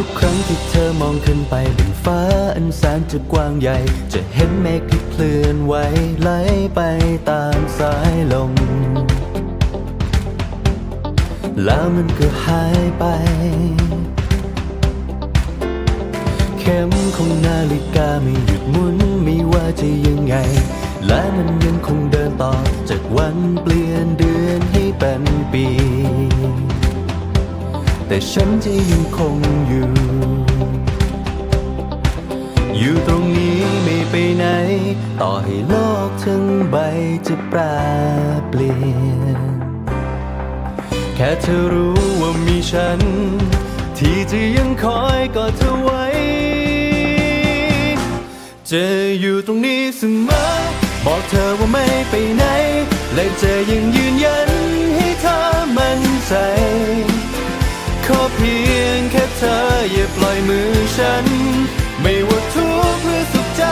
ุกครั้งที่เธอมองขึ้นไปบนฟ้าอันแสนจะกว้างใหญ่ จะเห็นเมฆที่เคลื่อนไหวไหลไปตามสายลม แล้วมันก็หายไป เข็มของนาฬิกาไม่หยุดหมุนไม่ว่าจะยังไง และมันยังคงเดินต่อจากวันเปลี่ยนเดือน แต่ฉันจะยังคงอยู่ อยู่ตรงนี้ไม่ไปไหน ต่อให้โลกทั้งใบจะแปรเปลี่ยน แค่เธอรู้ว่ามีฉัน ที่จะยังคอยกอดเธอไว้ จะอยู่ตรงนี้เสมอ บอกเธอว่าไม่ไปไหน และจะยังยืนยันให้เธอมั่นใจ ล่อยมือฉัน ไม่ว่าทุกข์หรือสุขใจ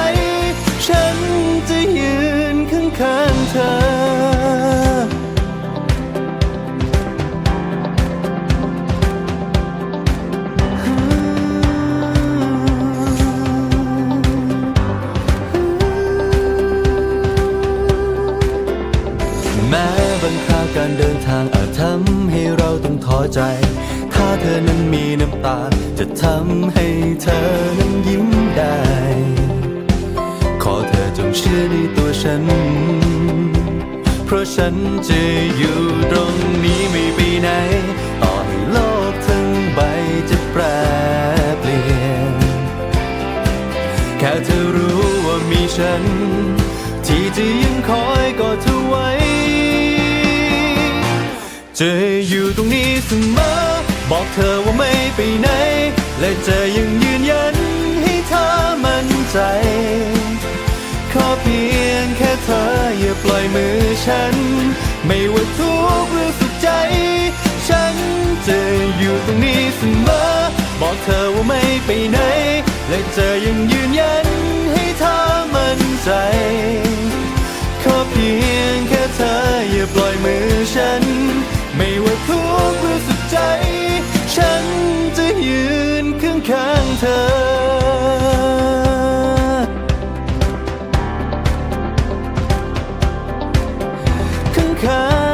ฉันจะยืนข้างๆเธอ แม้บางคราวการเดินทางอาจทำให้เราต้องท้อใจ เธอนั้นมีน้ำตา จะทำให้เธอนั้นยิ้มได้ ขอเธอจงเชื่อในตัวฉัน เพราะฉันจะอยู่ตรงนี้ไม่ไปไหน ต่อให้โลกทั้งใบจะแปรเปลี่ยน แค่เธอรู้ว่ามีฉัน ที่จะยังคอยกอดเธอไว้จะอยู่ตรงนี้เสมอ บอกเธอว่าไม่ไปไหน และจะยังยืนยันให้เธอมั่นใจ ขอเพียงแค่เธออย่าปล่อยมือฉัน ไม่ว่าทุกข์หรือสุขใจ ฉันจะอยู่ตรงนี้เสมอ บอกเธอว่าไม่ไปไหน และจะยังยืนยันให้ เธอ ข้าง